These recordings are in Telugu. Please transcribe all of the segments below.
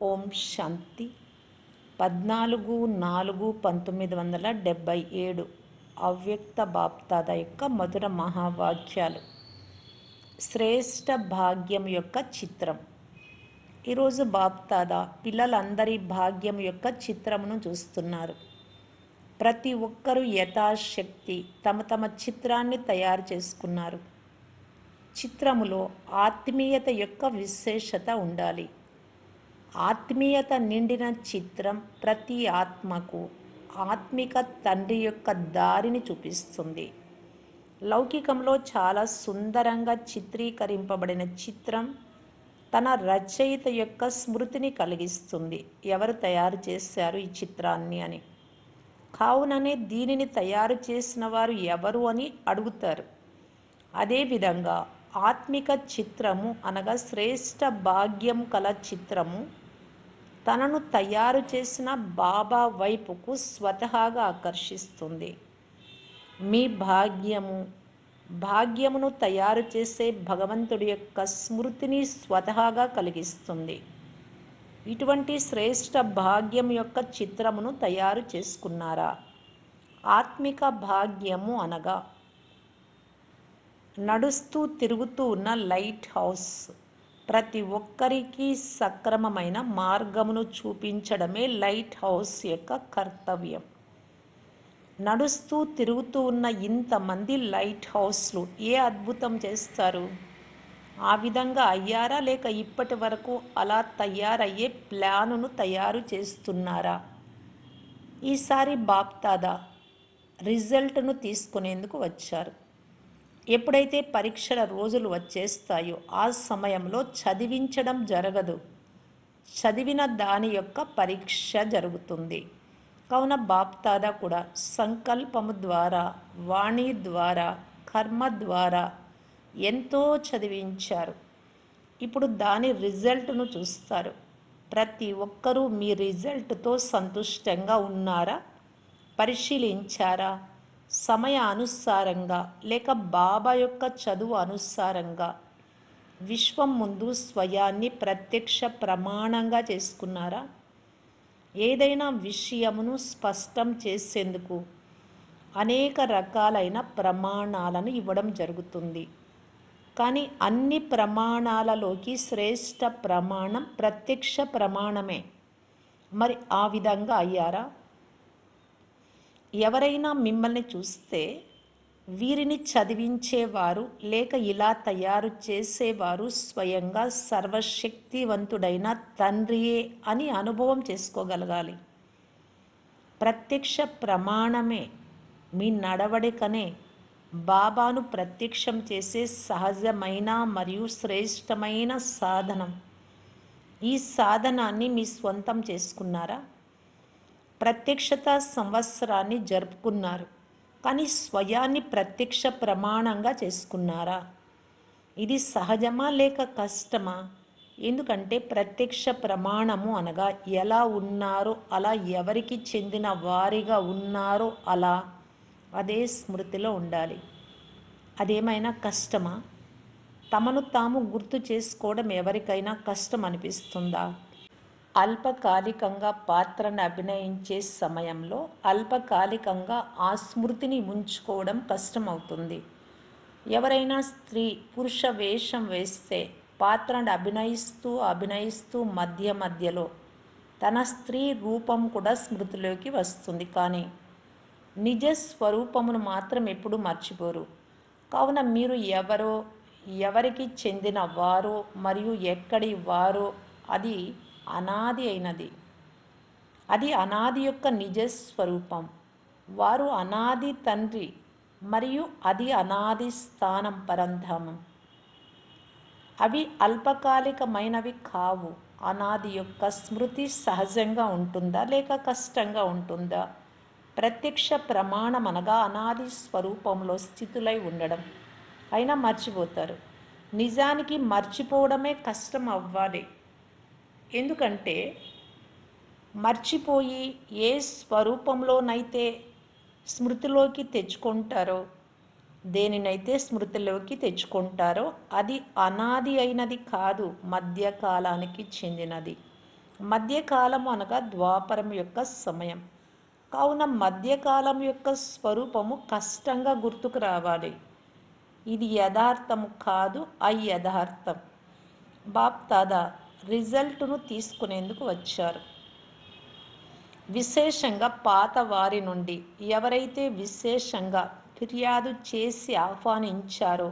ఓం శాంతి. పద్నాలుగు నాలుగు పంతొమ్మిది వందల డెబ్భై ఏడు అవ్యక్త బాప్తాద యొక్క మధుర మహావాక్యాలు శ్రేష్ట భాగ్యం యొక్క చిత్రం. ఈరోజు బాప్తాద పిల్లలందరి భాగ్యం యొక్క చిత్రమును చూస్తున్నారు. ప్రతి ఒక్కరూ యథాశక్తి తమ తమ చిత్రాన్ని తయారు చేసుకున్నారు. చిత్రములో ఆత్మీయత యొక్క విశేషత ఉండాలి. ఆత్మీయత నిండిన చిత్రం ప్రతి ఆత్మకు ఆత్మిక తండ్రి యొక్క దారిని చూపిస్తుంది. లౌకికంలో చాలా సుందరంగా చిత్రీకరింపబడిన చిత్రం తన రచయిత యొక్క స్మృతిని కలిగిస్తుంది. ఎవరు తయారు చేశారు ఈ చిత్రాన్ని అని? కావుననే దీనిని తయారు చేసిన వారు ఎవరు అని అడుగుతారు. అదేవిధంగా ఆత్మిక చిత్రము అనగా శ్రేష్ట భాగ్యం కల చిత్రము. తనను తయారు చేసిన బాబా వైపుకు స్వతహాగా ఆకర్షిస్తుంది. మీ భాగ్యము భాగ్యమును తయారు చేసే భగవంతుడి యొక్క స్మృతిని స్వతహాగా కలిగిస్తుంది. ఇటువంటి శ్రేష్ట భాగ్యం యొక్క చిత్రమును తయారు చేసుకున్నారా? ఆత్మిక భాగ్యము అనగా నడుస్తూ తిరుగుతూ ఉన్న లైట్ హౌస్. ప్రతి ఒక్కరికి సక్రమమైన మార్గమును చూపించడమే లైట్ హౌస్ యొక్క కర్తవ్యం. నడుస్తూ తిరుగుతూ ఉన్న ఇంతమంది లైట్ హౌస్లు ఏ అద్భుతం చేస్తారు? ఆ విధంగా అయ్యారా? లేక ఇప్పటి వరకు అలా తయారయ్యే ప్లానును తయారు చేస్తున్నారా? ఈసారి బాప్తాదా? రిజల్ట్ను తీసుకునేందుకు వచ్చారు. ఎప్పుడైతే పరీక్షల రోజులు వచ్చేస్తాయో ఆ సమయంలో చదివించడం జరగదు. చదివిన దాని యొక్క పరీక్ష జరుగుతుంది. కావున బాప్తాదా కూడా సంకల్పము ద్వారా వాణి ద్వారా కర్మ ద్వారా ఎంతో చదివించారు. ఇప్పుడు దాని రిజల్ట్ను చూస్తారు. ప్రతి ఒక్కరూ మీ రిజల్ట్తో సంతుష్టంగా ఉన్నారా? పరిశీలించారా? సమయ అనుసారంగా లేక బాబా యొక్క చదువు అనుసారంగా విశ్వం ముందు స్వయాన్ని ప్రత్యక్ష ప్రమాణంగా చేసుకున్నారా? ఏదైనా విషయమును స్పష్టం చేసేందుకు అనేక రకాలైన ప్రమాణాలను ఇవ్వడం జరుగుతుంది. కానీ అన్ని ప్రమాణాలలోకి శ్రేష్ట ప్రమాణం ప్రత్యక్ష ప్రమాణమే. మరి ఆ విధంగా అయ్యారా? ఎవరైనా మిమ్మల్ని చూస్తే వీరిని చదివించేవారు లేక ఇలా తయారు చేసేవారు స్వయంగా సర్వశక్తివంతుడైన తండ్రియే అని అనుభవం చేసుకోగలగాలి. ప్రత్యక్ష ప్రమాణమే మీ నడవడికనే. బాబాను ప్రత్యక్షం చేసే సహజమైన మరియు శ్రేష్టమైన సాధనం. ఈ సాధనాన్ని మీ స్వంతం చేసుకున్నారా? ప్రత్యక్షత సంవత్సరాన్ని జరుపుకున్నారు. కానీ స్వయాన్ని ప్రత్యక్ష ప్రమాణంగా చేసుకున్నారా? ఇది సహజమా లేక కష్టమా? ఎందుకంటే ప్రత్యక్ష ప్రమాణము అనగా ఎలా ఉన్నారో అలా ఎవరికి చెందిన వారిగా ఉన్నారో అలా అదే స్మృతిలో ఉండాలి. అదేమైనా కష్టమా? తమను తాము గుర్తు చేసుకోవడం ఎవరికైనా కష్టం అనిపిస్తుందా అల్పకాలికంగా పాత్రను అభినయించే సమయంలో అల్పకాలికంగా ఆ స్మృతిని ఉంచుకోవడం కష్టమవుతుంది. ఎవరైనా స్త్రీ పురుష వేషం వేస్తే పాత్రను అభినయిస్తూ అభినయిస్తూ మధ్య మధ్యలో తన స్త్రీ రూపం కూడా స్మృతిలోకి వస్తుంది. కానీ నిజ స్వరూపమును మాత్రం ఎప్పుడూ మర్చిపోరు. కావున మీరు ఎవరో ఎవరికి చెందిన వారో మరియు ఎక్కడి వారో అది అనాది అయినది. అది అనాది యొక్క నిజ స్వరూపం వారు అనాది తండ్రి మరియు అది అనాది స్థానం పరంధామం అవి అల్పకాలికమైనవి కావు. అనాది యొక్క స్మృతి సహజంగా ఉంటుందా లేక కష్టంగా ఉంటుందా? ప్రత్యక్ష ప్రమాణం అనగా అనాది స్వరూపంలో స్థితులై ఉండడం. అయినా మర్చిపోతారు. నిజానికి మర్చిపోవడమే కష్టం అవ్వాలి. ఎందుకంటే మర్చిపోయి ఏ స్వరూపంలోనైతే స్మృతిలోకి తెచ్చుకుంటారో దేనినైతే స్మృతిలోకి తెచ్చుకుంటారో అది అనాది అయినది కాదు మధ్యకాలానికి చెందినది. మధ్యకాలం అనగా ద్వాపరం యొక్క సమయం. కావున మధ్యకాలం యొక్క స్వరూపము కష్టంగా గుర్తుకు రావాలి. ఇది యథార్థము కాదు అయథార్థం. బాప్ దాదా రిజల్ట్ను తీసుకునేందుకు వచ్చారు. విశేషంగా పాత వారి నుండి ఎవరైతే విశేషంగా ఫిర్యాదు చేసి ఆహ్వానించారో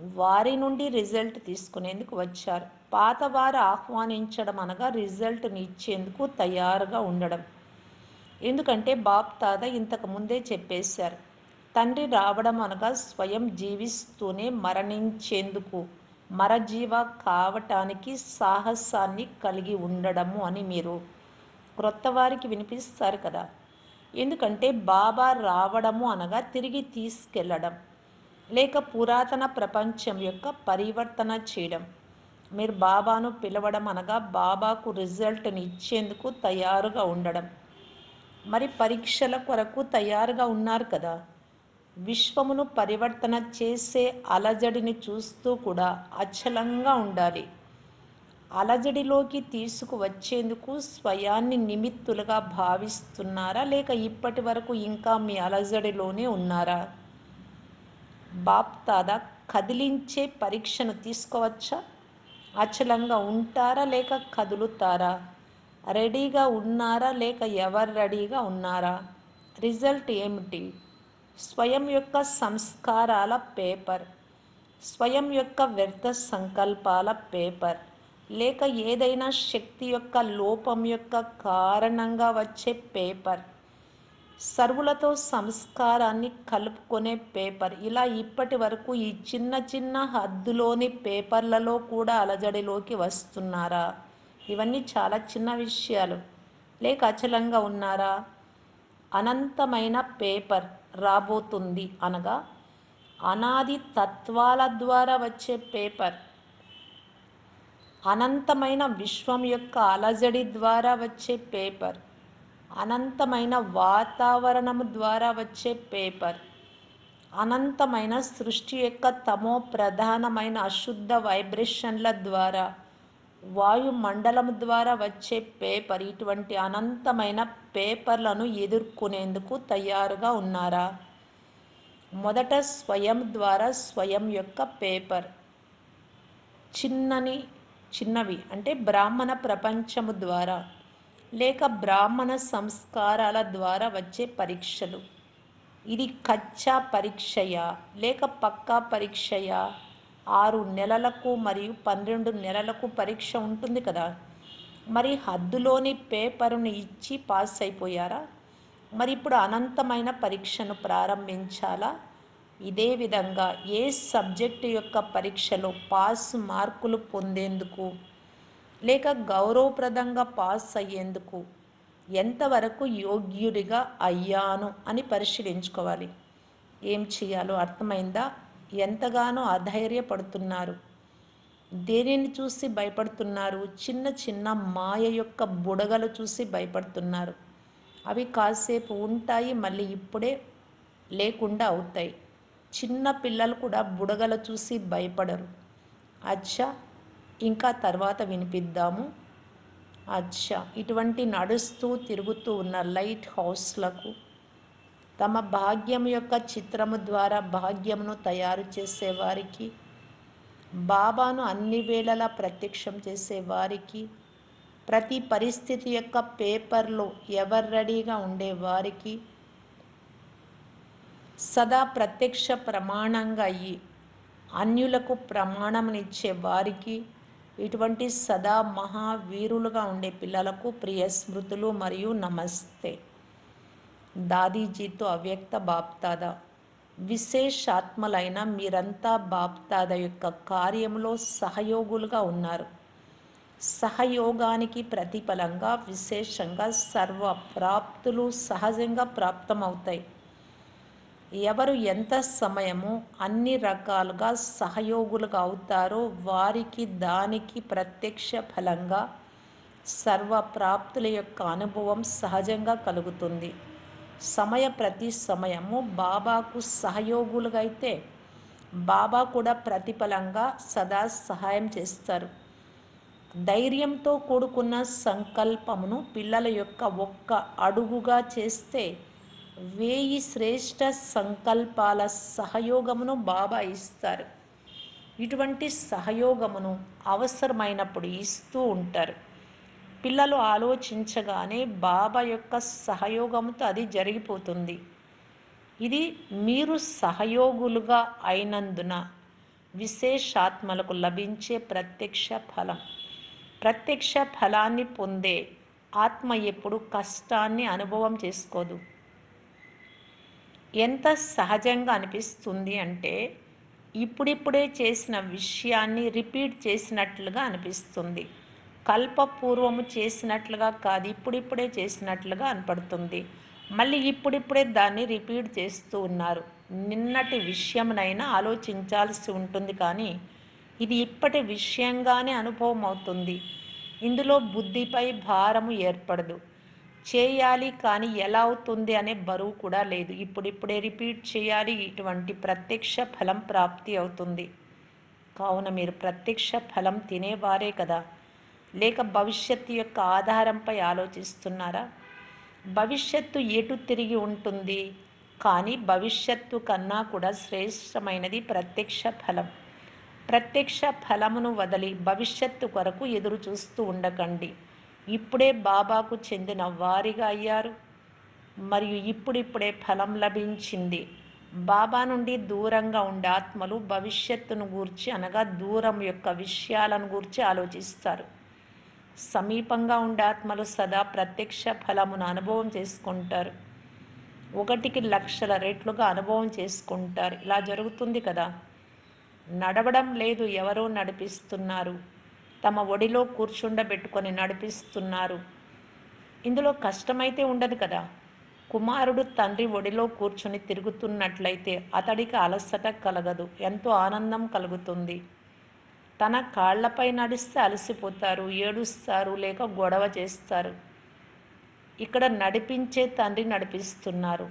వారి నుండి రిజల్ట్ తీసుకునేందుకు వచ్చారు. పాతవారు ఆహ్వానించడం అనగా రిజల్ట్ని ఇచ్చేందుకు తయారుగా ఉండడం. ఎందుకంటే బాప్ తాత ఇంతకు ముందే చెప్పేశారు తండ్రి రావడం అనగా స్వయం జీవిస్తూనే మరణించేందుకు మరజీవ కావటానికి సాహసాన్ని కలిగి ఉండడము అని మీరు క్రొత్త వారికి వినిపిస్తారు కదా. ఎందుకంటే బాబా రావడము అనగా తిరిగి తీసుకెళ్ళడం లేక పురాతన ప్రపంచం యొక్క పరివర్తన చేయడం. మీరు బాబాను పిలవడం అనగా బాబాకు రిజల్ట్ని ఇచ్చేందుకు తయారుగా ఉండడం. మరి పరీక్షల కొరకు తయారుగా ఉన్నారు కదా. విశ్వమును పరివర్తన చేసే అలజడిని చూస్తూ కూడా అచలంగా ఉండాలి. అలజడిలోకి తీసుకువచ్చేందుకు స్వయాన్ని నిమిత్తులుగా భావిస్తున్నారా? లేక ఇప్పటి వరకు ఇంకా మీ అలజడిలోనే ఉన్నారా? బాప్తాద కదిలించే పరీక్షను తీసుకోవచ్చా? అచలంగా ఉంటారా లేక కదులుతారా? రెడీగా ఉన్నారా లేక ఎవరు రెడీగా ఉన్నారా? రిజల్ట్ ఏమిటి? స్వయం యొక్క సంస్కారాల పేపర్ స్వయం యొక్క వ్యర్థ సంకల్పాల పేపర్. లేక ఏదైనా శక్తి యొక్క లోపం యొక్క కారణంగా వచ్చే పేపర్. సర్వులతో సంస్కారాన్ని కలుపుకునే పేపర్. ఇలా ఇప్పటి వరకు ఈ చిన్న చిన్న హద్దులోని పేపర్లలో కూడా అలజడిలోకి వస్తున్నారా? ఇవన్నీ చాలా చిన్న విషయాలు. లేక అచలంగా ఉన్నారా? అనంతమైన పేపర్. రాబోతుంది అనగా అనాది తత్వాల ద్వారా వచ్చే పేపర్. అనంతమైన విశ్వం యొక్క అలజడి ద్వారా వచ్చే పేపర్. అనంతమైన వాతావరణము ద్వారా వచ్చే పేపర్. అనంతమైన సృష్టి యొక్క తమో ప్రధానమైన అశుద్ధ వైబ్రేషన్ల ద్వారా. వాయుమండలం ద్వారా వచ్చే పేపర్ ఇటువంటి అనంతమైన పేపర్లను ఎదుర్కొనేందుకు తయారుగా ఉన్నారా? మొదట స్వయం ద్వారా స్వయం యొక్క పేపర్. చిన్నని చిన్నవి అంటే బ్రాహ్మణ ప్రపంచము ద్వారా లేక బ్రాహ్మణ సంస్కారాల ద్వారా వచ్చే పరీక్షలు. ఇది కచ్చా పరీక్షయా లేక పక్కా పరీక్షయా? ఆరు నెలలకు మరియు పన్నెండు నెలలకు పరీక్ష ఉంటుంది కదా. మరి హద్దులోని పేపర్ను ఇచ్చి పాస్ అయిపోయారా? మరి ఇప్పుడు అనంతమైన పరీక్షను ప్రారంభించాలా? ఇదే విధంగా ఏ సబ్జెక్టు యొక్క పరీక్షలో పాస్ మార్కులు పొందేందుకు లేక గౌరవప్రదంగా పాస్ అయ్యేందుకు ఎంతవరకు యోగ్యుడిగా అయ్యాను అని పరిశీలించుకోవాలి. ఏం చేయాలో అర్థమైందా? ఎంతగానో అధైర్యపడుతున్నారు. దేనిని చూసి భయపడుతున్నారు? చిన్న చిన్న మాయ యొక్క బుడగలు చూసి భయపడుతున్నారు. అవి కాసేపు ఉంటాయి మళ్ళీ ఇప్పుడే లేకుండా అవుతాయి. చిన్న పిల్లలు కూడా బుడగలు చూసి భయపడరు. అచ్చా ఇంకా తర్వాత వినిపిద్దాము. అచ్చా ఇటువంటి నడుస్తూ తిరుగుతూ ఉన్న లైట్ హౌస్లకు తమ భాగ్యం యొక్క చిత్రము ద్వారా భాగ్యమును తయారు చేసేవారికి బాబాను అన్ని వేళలా ప్రత్యక్షం చేసేవారికి ప్రతి పరిస్థితి యొక్క పేపర్లో ఎవరు రెడీగా ఉండేవారికి సదా ప్రత్యక్ష ప్రమాణంగా అయ్యి అన్యులకు ప్రమాణమునిచ్చే వారికి ఇటువంటి సదా మహావీరులుగా ఉండే పిల్లలకు ప్రియ స్మృతులు మరియు నమస్తే. దాదీజీతో అవ్యక్త బాప్తాద. విశేషాత్మలైన మీరంతా బాప్తాద యొక్క కార్యంలో సహయోగులుగా ఉన్నారు. సహయోగానికి ప్రతిఫలంగా విశేషంగా సర్వ ప్రాప్తులు సహజంగా ప్రాప్తమవుతాయి. ఎవరు ఎంత సమయము అన్ని రకాలుగా సహయోగులుగా అవుతారో వారికి దానికి ప్రత్యక్ష ఫలంగా సర్వ ప్రాప్తుల యొక్క అనుభవం సహజంగా కలుగుతుంది. సమయ ప్రతి సమయము బాబాకు సహయోగులుగా అయితే బాబా కూడా ప్రతిఫలంగా సదా సహాయం చేస్తారు. ధైర్యంతో కూడుకున్న సంకల్పమును పిల్లల యొక్క ఒక్క అడుగుగా చేస్తే వేయి శ్రేష్ట సంకల్పాల సహయోగమును బాబా ఇస్తారు. ఇటువంటి సహయోగమును అవసరమైనప్పుడు ఇస్తూ ఉంటారు. పిల్లలు ఆలోచించగానే బాబా యొక్క సహయోగంతో అది జరిగిపోతుంది. ఇది మీరు సహయోగులుగా అయినందున విశేషాత్మలకు లభించే ప్రత్యక్ష ఫలం. ప్రత్యక్ష ఫలాన్ని పొందే ఆత్మ ఎప్పుడు కష్టాన్ని అనుభవం చేసుకోదు. ఎంత సహజంగా అనిపిస్తుంది అంటే ఇప్పుడిప్పుడే చేసిన విషయాన్ని రిపీట్ చేసినట్లుగా అనిపిస్తుంది. కల్పపూర్వము చేసినట్లుగా కాదు ఇప్పుడిప్పుడే చేసినట్లుగా అనపడుతుంది. మళ్ళీ ఇప్పుడిప్పుడే దాన్ని రిపీట్ చేస్తూ ఉన్నారు. నిన్నటి విషయంనైనా ఆలోచించాల్సి ఉంటుంది కానీ ఇది ఇప్పటి విషయంగానే అనుభవం అవుతుంది ఇందులో బుద్ధిపై భారము ఏర్పడదు. చేయాలి కానీ ఎలా అవుతుంది అనే బరువు కూడా లేదు. ఇప్పుడిప్పుడే రిపీట్ చేయాలి ఇటువంటి ప్రత్యక్ష ఫలం ప్రాప్తి అవుతుంది. కావున మీరు ప్రత్యక్ష ఫలం తినేవారే కదా. లేక భవిష్యత్తు యొక్క ఆధారంపై ఆలోచిస్తున్నారా? భవిష్యత్తు ఎటు తిరిగి ఉంటుంది? కానీ భవిష్యత్తు కన్నా కూడా శ్రేష్టమైనది ప్రత్యక్ష ఫలం. ప్రత్యక్ష ఫలమును వదిలి భవిష్యత్తు కొరకు ఎదురు చూస్తూ ఉండకండి. ఇప్పుడే బాబాకు చెందిన వారిగా అయ్యారు. మరియు ఇప్పుడిప్పుడే ఫలం లభించింది. బాబా నుండి దూరంగా ఉండే ఆత్మలు భవిష్యత్తును గూర్చి అనగా దూరం యొక్క విషయాలను గూర్చి ఆలోచిస్తారు. సమీపంగా ఉండే ఆత్మలు సదా ప్రత్యక్ష ఫలమును అనుభవం చేసుకుంటారు. ఒకటికి లక్షల రెట్లుగా అనుభవం చేసుకుంటారు. ఇలా జరుగుతుంది కదా. నడవడం లేదు ఎవరో నడిపిస్తున్నారు. తమ ఒడిలో కూర్చుండబెట్టుకొని నడిపిస్తున్నారు. ఇందులో కష్టమైతే ఉండదు కదా. కుమారుడు తండ్రి ఒడిలో కూర్చుని తిరుగుతున్నట్లయితే అతడికి అలసట కలగదు. ఎంతో ఆనందం కలుగుతుంది. తన కాళ్ళపై నడిస్తే అలసిపోతారు ఏడుస్తారు లేక గొడవ చేస్తారు. ఇక్కడ నడిపించే తండ్రి నడిపిస్తున్నారు.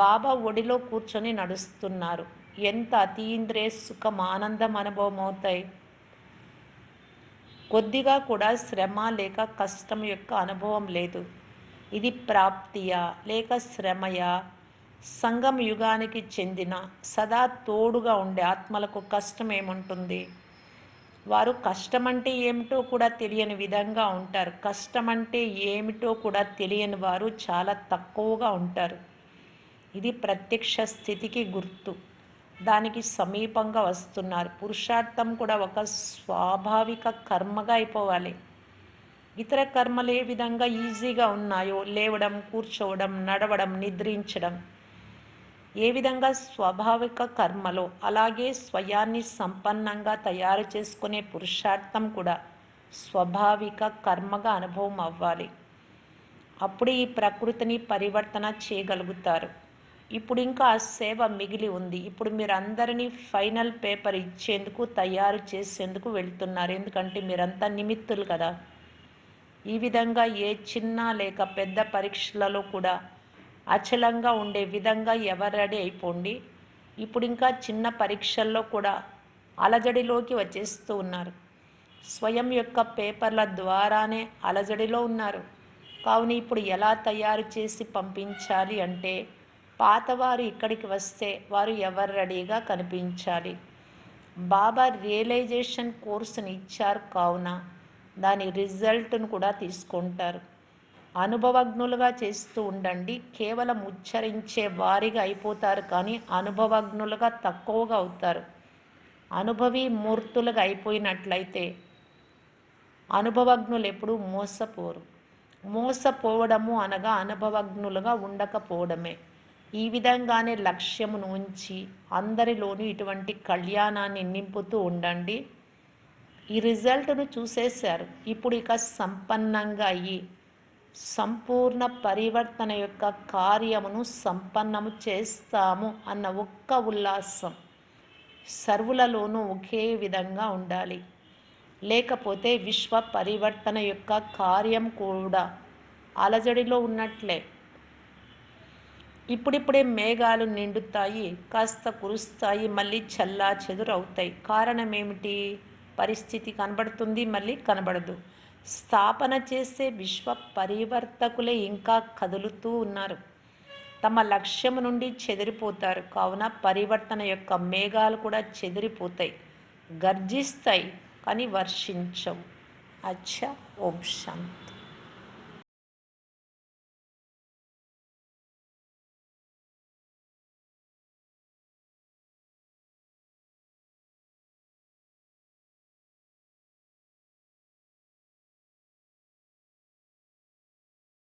బాబా ఒడిలో కూర్చొని నడుస్తున్నారు. ఎంత అతీంద్రియ సుఖం ఆనందం అనుభవం అవుతాయి కొద్దిగా కూడా శ్రమ లేక కష్టం యొక్క అనుభవం లేదు. ఇది ప్రాప్తియా లేక శ్రమయా? సంగం యుగానికి చెందిన సదా తోడుగా ఉండే ఆత్మలకు కష్టం ఏముంటుంది? వారు కష్టమంటే ఏమిటో కూడా తెలియని విధంగా ఉంటారు. కష్టమంటే ఏమిటో కూడా తెలియని వారు చాలా తక్కువగా ఉంటారు. ఇది ప్రత్యక్ష స్థితికి గుర్తు. దానికి సమీపంగా వస్తున్నారు. పురుషార్థం కూడా ఒక స్వాభావిక కర్మగా అయిపోవాలి. ఇతర కర్మలు ఏ విధంగా ఈజీగా ఉన్నాయో లేవడం కూర్చోవడం నడవడం నిద్రించడం ఏ విధంగా స్వాభావిక కర్మలో అలాగే స్వయాన్ని సంపన్నంగా తయారు చేసుకునే పురుషార్థం కూడా స్వాభావిక కర్మగా అనుభవం అవ్వాలి. అప్పుడు ఈ ప్రకృతిని పరివర్తన చేయగలుగుతారు. ఇప్పుడు ఇంకా ఆ సేవ మిగిలి ఉంది. ఇప్పుడు మీరు అందరినీ ఫైనల్ పేపర్ ఇచ్చేందుకు తయారు చేసేందుకు వెళ్తున్నారు. ఎందుకంటే మీరంతా నిమిత్తులు కదా. ఈ విధంగా ఏ చిన్న లేక పెద్ద పరీక్షలలో కూడా అచలంగా ఉండే విధంగా ఎవరు రెడీ అయిపోండి. ఇప్పుడు ఇంకా చిన్న పరీక్షల్లో కూడా అలజడిలోకి వచ్చేస్తూ ఉన్నారు. స్వయం యొక్క పేపర్ల ద్వారానే అలజడిలో ఉన్నారు. కావున ఇప్పుడు ఎలా తయారు చేసి పంపించాలి అంటే పాతవారు ఇక్కడికి వస్తే వారు ఎవరు రెడీగా కనిపించాలి? బాబా రియలైజేషన్ కోర్సుని ఇచ్చారు కావున దాని రిజల్ట్ను కూడా తీసుకుంటారు. అనుభవజ్ఞులుగా చేస్తూ ఉండండి. కేవలం ఉచ్చరించే వారిగా అయిపోతారు కానీ అనుభవజ్ఞులుగా తక్కువగా అవుతారు. అనుభవి మూర్తులుగా అయిపోయినట్లయితే అనుభవజ్ఞులు ఎప్పుడూ మోసపోరు. మోసపోవడము అనగా అనుభవజ్ఞులుగా ఉండకపోవడమే. ఈ విధంగానే లక్ష్యమును ఉంచి అందరిలోనూ ఇటువంటి కళ్యాణాన్ని నింపుతూ ఉండండి. ఈ రిజల్ట్ను చూసేశారు. ఇప్పుడు ఇక సంపన్నంగా అయ్యి సంపూర్ణ పరివర్తన యొక్క కార్యమును సంపన్నము చేస్తాము అన్న ఒక్క ఉల్లాసం సర్వులలోనూ ఒకే విధంగా ఉండాలి. లేకపోతే విశ్వ పరివర్తన యొక్క కార్యం కూడా అలజడిలో ఉన్నట్లే. ఇప్పుడిప్పుడే మేఘాలు నిండుతాయి కాస్త కురుస్తాయి మళ్ళీ చల్లా చెదురవుతాయి. కారణం ఏమిటి? పరిస్థితి కనబడుతుంది మళ్ళీ కనబడదు. స్థాపన చేసే విశ్వ పరివర్తకులే ఇంకా కదులుతూ ఉన్నారు. తమ లక్ష్యం నుండి చెదిరిపోతారు. కావున పరివర్తన యొక్క మేఘాలు కూడా చెదిరిపోతాయి. గర్జిస్తాయి కానీ వర్షించవు. అచ్చా ఓం శాంతి.